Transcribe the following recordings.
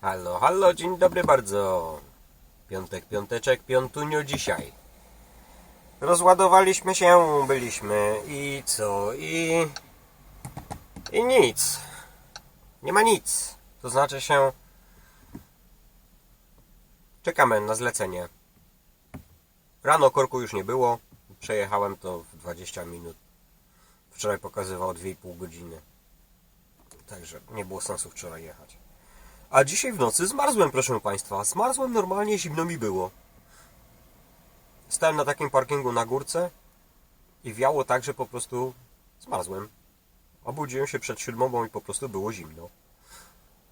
Halo, halo, dzień dobry bardzo. Piątek, piąteczek, piątunio dzisiaj. Rozładowaliśmy się, byliśmy i co? I... I nic. Nie ma nic. To znaczy się... Czekamy na zlecenie. Rano korku już nie było. Przejechałem to w 20 minut. Wczoraj pokazywał 2,5 godziny. Także nie było sensu wczoraj jechać. A dzisiaj w nocy zmarzłem, proszę Państwa. Zmarzłem normalnie, zimno mi było. Stałem na takim parkingu na górce i wiało tak, że po prostu zmarzłem. Obudziłem się przed siódmą, bo mi po prostu było zimno.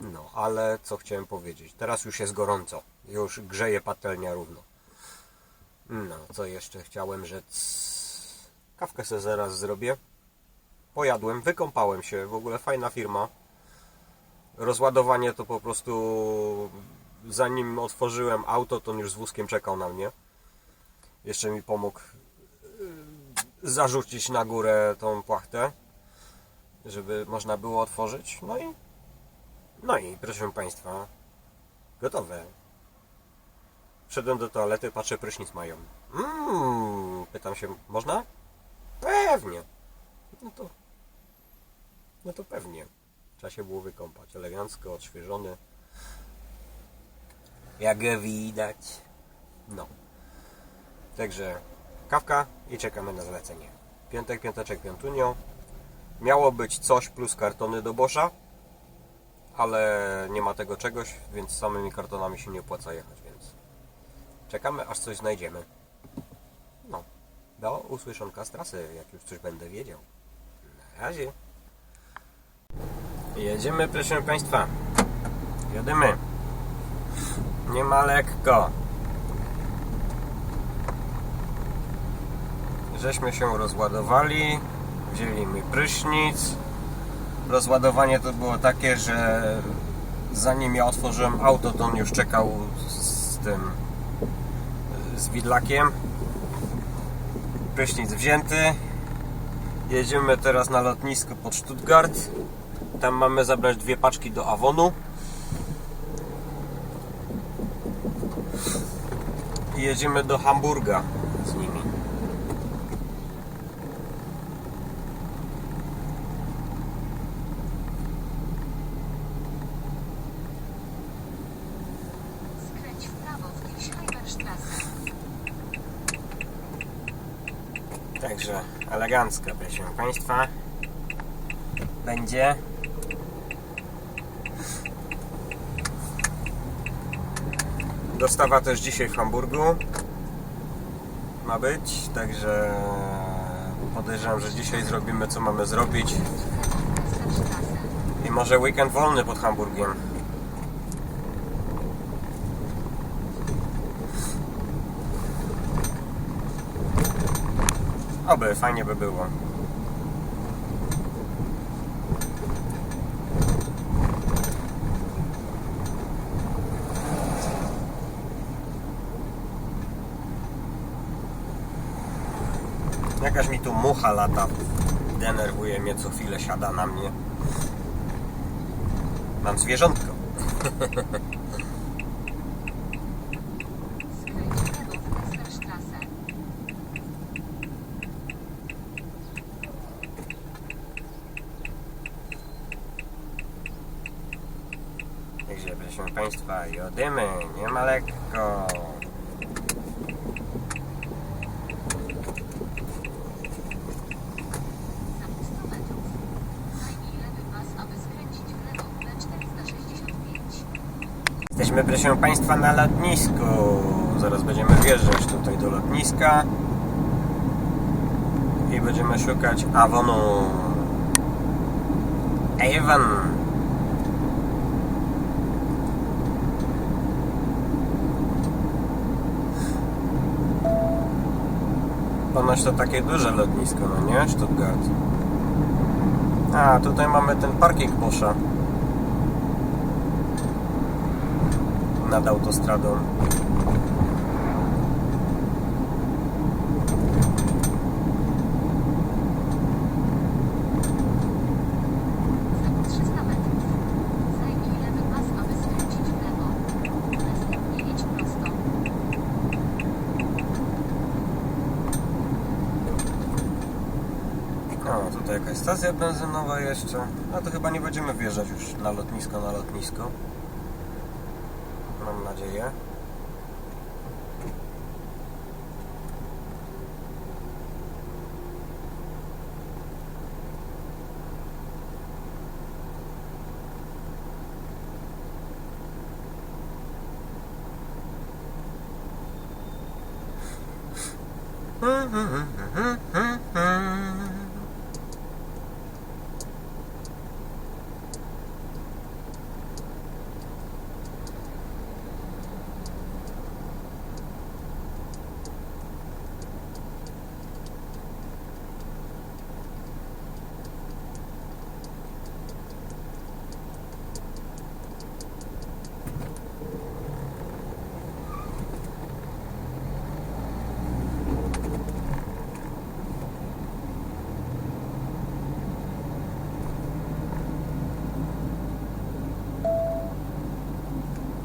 No, ale co chciałem powiedzieć? Teraz już jest gorąco. Już grzeje patelnia równo. No, co jeszcze chciałem rzec? Kawkę sobie zaraz zrobię. Pojadłem, wykąpałem się. W ogóle fajna firma rozładowanie to po prostu zanim otworzyłem auto, to on już z wózkiem czekał na mnie. Jeszcze mi pomógł yy, zarzucić na górę tą płachtę, żeby można było otworzyć. No i no i proszę Państwa, gotowe. Wszedłem do toalety, patrzę, prysznic mają. Mmm, pytam się, można? Pewnie. No to, no to pewnie. Trzeba się było wykąpać. Elegancko, odświeżony. Jak widać. No. Także kawka i czekamy na zlecenie. Piątek, piąteczek, piątunio. Miało być coś plus kartony do Boscha, ale nie ma tego czegoś, więc samymi kartonami się nie opłaca jechać, więc czekamy aż coś znajdziemy. No. Do usłyszonka z trasy, jak już coś będę wiedział. Na razie. Jedziemy, proszę Państwa. Jedziemy. Nie ma lekko. Żeśmy się rozładowali. Wzięli mi prysznic. Rozładowanie to było takie, że zanim ja otworzyłem auto, to on już czekał z tym z widlakiem. Prysznic wzięty. Jedziemy teraz na lotnisko pod Stuttgart. Tam mamy zabrać dwie paczki do Avonu. I jedziemy do Hamburga z nimi. Także elegancko, proszę Państwa. Będzie. Dostawa też dzisiaj w Hamburgu ma być, także podejrzewam, że dzisiaj zrobimy co mamy zrobić i może weekend wolny pod Hamburgiem. Oby, fajnie by było. Jakaś mi tu mucha lata. Denerwuje mnie co chwilę, siada na mnie. Mam zwierzątko. Także proszę Państwa, jodymy, nie ma lekko. Za 100 metrów. Zajmij lewy pas, aby skręcić w lewo w 465. Proszę Państwa na lotnisku. Zaraz będziemy wjeżdżać tutaj do lotniska. I będziemy szukać Avonu. Avon. Ponoć to takie duże lotnisko, no nie? Stuttgart. A, tutaj mamy ten parking Boscha. nad autostradą. O, tutaj jakaś stacja benzynowa jeszcze. No to chyba nie będziemy wjeżdżać już na lotnisko, na lotnisko. Mam nadzieję.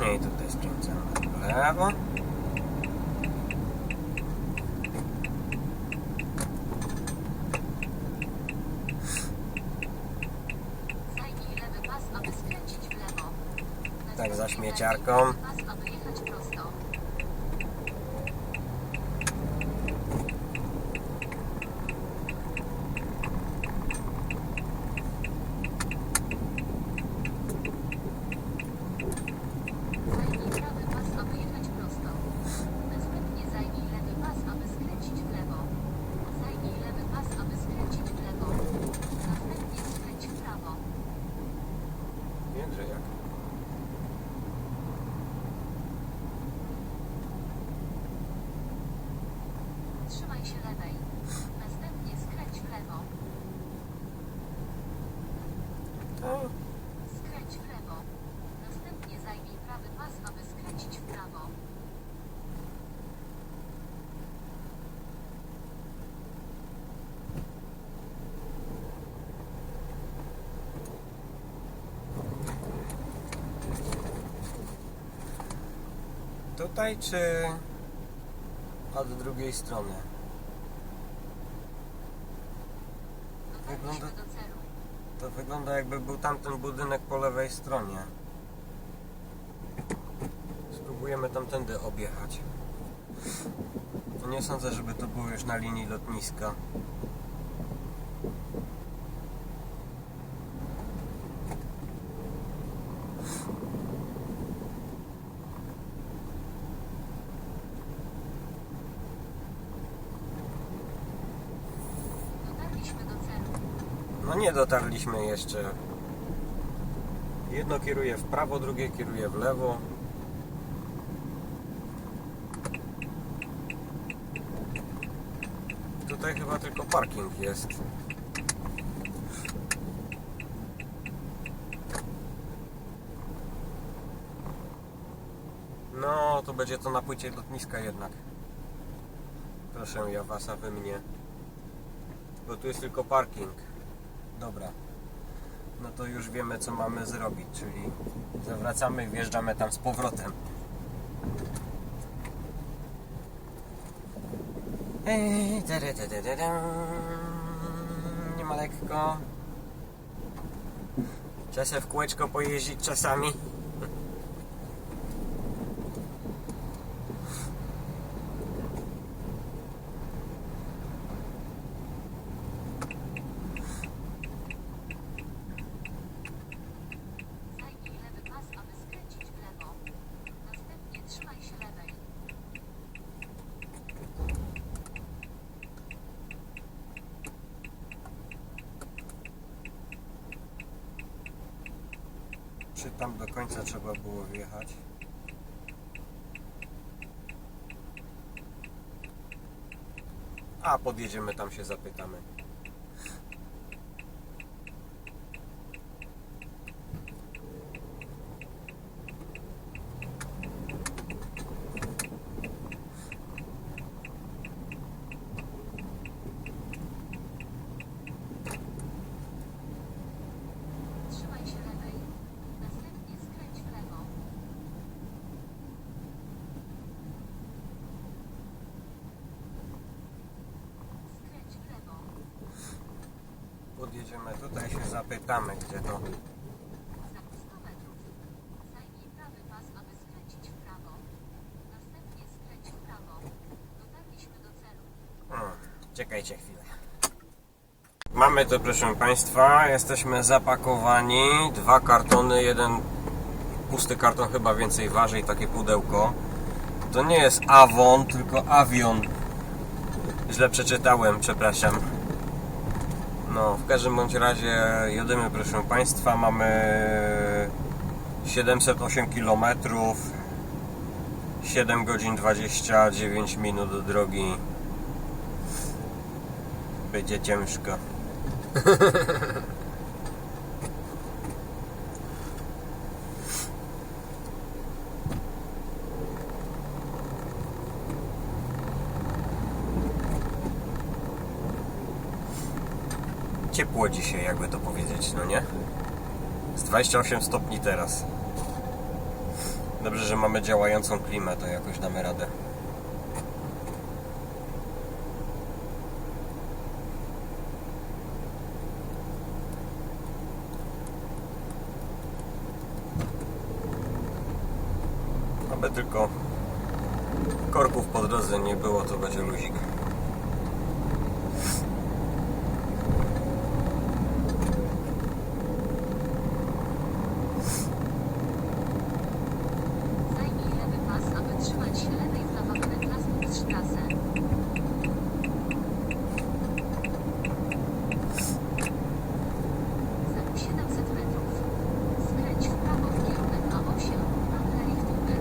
No i tutaj skręcamy w lewo. Zajmij lewy pas, aby skręcić w lewo. Tak, za Następnie śmieciarką. zajmij lewy pas, aby jechać prosto. Zajmij prawy pas, aby jechać prosto. Następnie zajmij lewy pas, aby skręcić w lewo. Zajmij lewy pas, aby skręcić w lewo. Następnie skręć w prawo. Wiem, że jak. Trzymaj się lewej. Następnie skręć w lewo. Skręć w lewo. Następnie zajmij prawy pas, aby skręcić w prawo. Tutaj czy od drugiej strony? Dotarliśmy do celu. To wygląda jakby był tamten budynek po lewej stronie. Spróbujemy tamtędy objechać. Nie sądzę, żeby to było już na linii lotniska. Dotarliśmy do celu. No nie dotarliśmy jeszcze. Jedno kieruje w prawo, drugie kieruje w lewo. Tutaj chyba tylko parking jest. No, to będzie to na płycie lotniska jednak. Proszę ja was, a wy mnie. Bo tu jest tylko parking. Dobra. No to już wiemy co mamy zrobić, czyli zawracamy i wjeżdżamy tam z powrotem. Nie ma lekko. Trzeba w kółeczko pojeździć czasami. Zajmij lewy pas, aby skręcić w lewo. Następnie trzymaj się lewej. Czy tam do końca trzeba było wjechać? A, podjedziemy tam się zapytamy. Trzymaj się lewej. Następnie skręć w lewo. Skręć w lewo. Jedziemy tutaj, się zapytamy, gdzie to. Za 100 metrów. Zajmij prawy pas, aby skręcić w prawo. Następnie skręć w prawo. Do celu. Hmm, czekajcie chwilę. Mamy to, proszę Państwa, jesteśmy zapakowani. Dwa kartony, jeden pusty karton chyba więcej waży i takie pudełko. To nie jest Avon, tylko Avion. Źle przeczytałem, przepraszam. No, w każdym bądź razie jedziemy, proszę Państwa, mamy 708 km 7 godzin 29 minut drogi będzie ciężko. Ciepło dzisiaj, jakby to powiedzieć, no nie? Z 28 stopni teraz. Dobrze, że mamy działającą klimę, to jakoś damy radę. Aby tylko korków po drodze nie było, to będzie luzik. Zajmij lewy pas, aby trzymać się lewej w nawachunek na Strasse. Za 700 metrów. Skręć w prawo w kierunek A8. Anlerichtunge.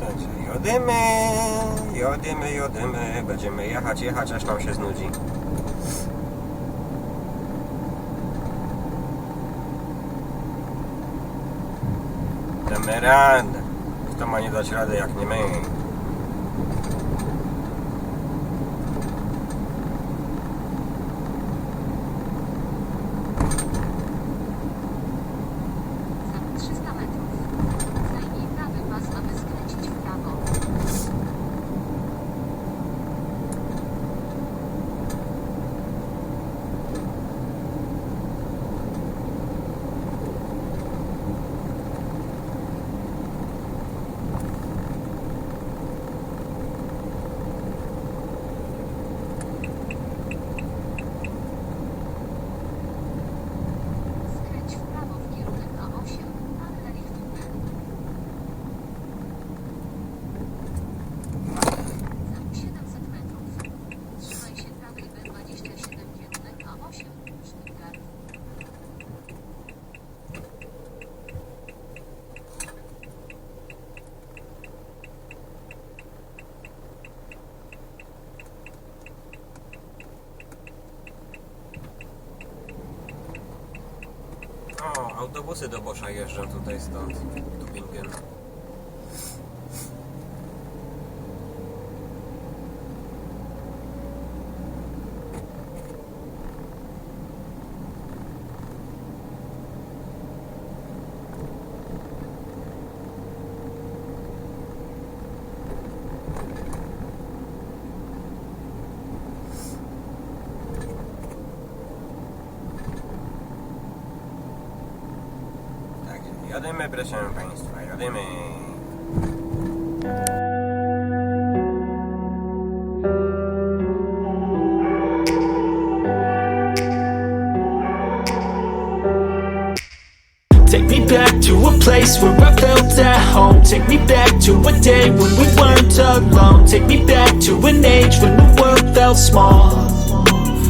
Także jodymy, jodymy, jodymy. Będziemy jechać, jechać, aż nam się znudzi. Damy radę. Kto ma nie dać rady jak nie my? Za 300 metrów. Zajmij prawy pas, aby skręcić w prawo. Skręć w prawo w kierunek A8. Anlerichtunge. Za 700 metrów. Trzymaj się prawej B27 kierunek A8. Stuttgart. O, autobusy do Bosza jeżdżą tutaj stąd, Tubingen. Państwa, jadymy. Take me back to a place where I felt at home. Take me back to a day when we weren't alone. Take me back to an age when the world felt small.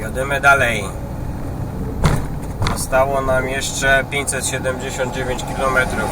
Jedziemy dalej. Zostało nam jeszcze 579 kilometrów.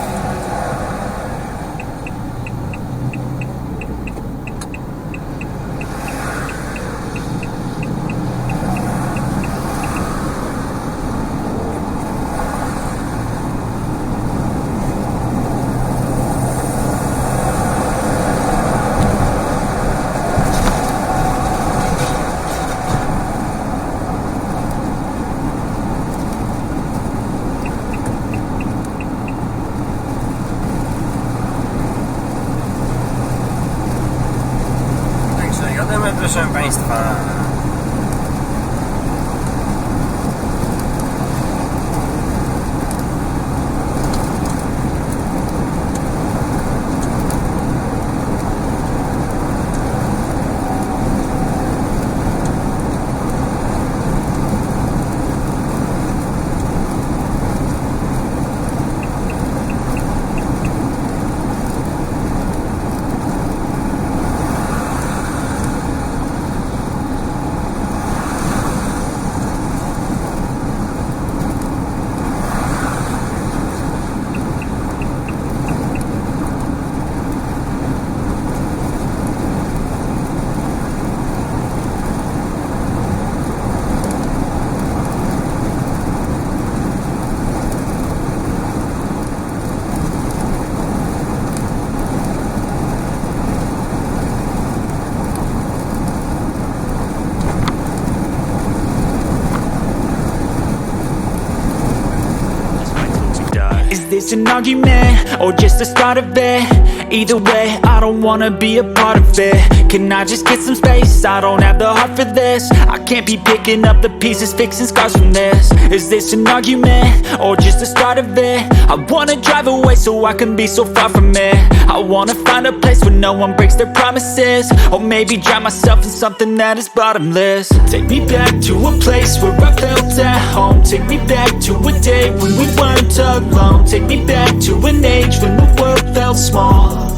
Is an argument or just the start of it? Either way, I don't wanna be a part of it. Can I just get some space? I don't have the heart for this. I can't be picking up the pieces, fixing scars from this. Is this an argument or just the start of it? I wanna drive away so I can be so far from it. I wanna find a place where no one breaks their promises. Or maybe drown myself in something that is bottomless. Take me back to a place where I felt at home. Take me back to a day when we weren't alone. Take me back to an age when the world felt small.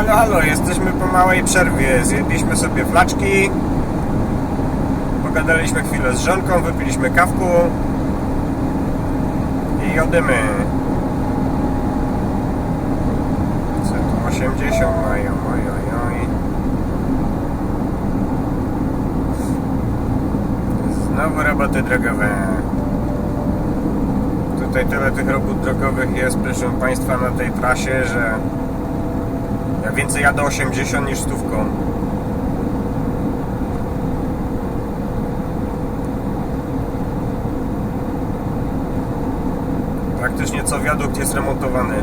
Halo, halo, jesteśmy po małej przerwie. Zjedliśmy sobie flaczki. Pogadaliśmy chwilę z żonką, wypiliśmy kawku. I jodymy. Co tu 80 mają, oj, oj, oj. Znowu roboty drogowe. Tutaj tyle tych robót drogowych jest, proszę Państwa, na tej trasie, że ja więcej jadę 80 niż stówką. Praktycznie co wiadukt jest remontowany.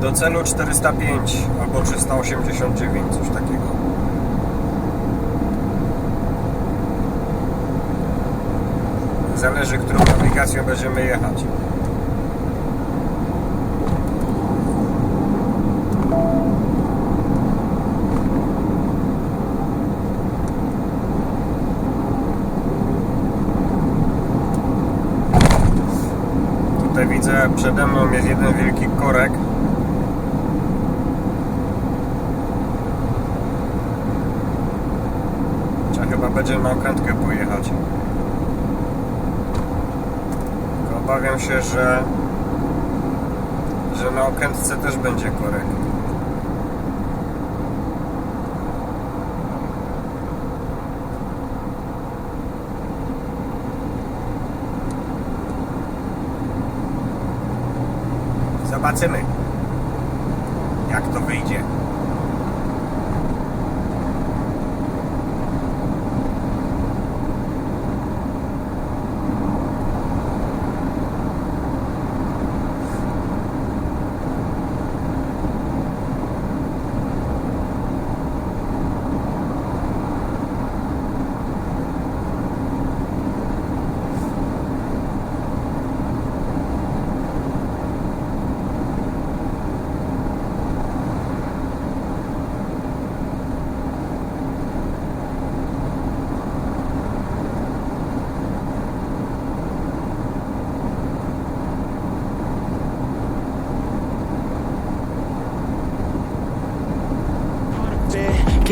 Do celu 405 albo 389, coś takiego. Zależy, którą nawigacją będziemy jechać. Tutaj widzę, przede mną jest jeden wielki korek. Trzeba chyba będzie na okrętkę pojechać. Obawiam się, że że na okrętce też będzie korek. Zobaczymy,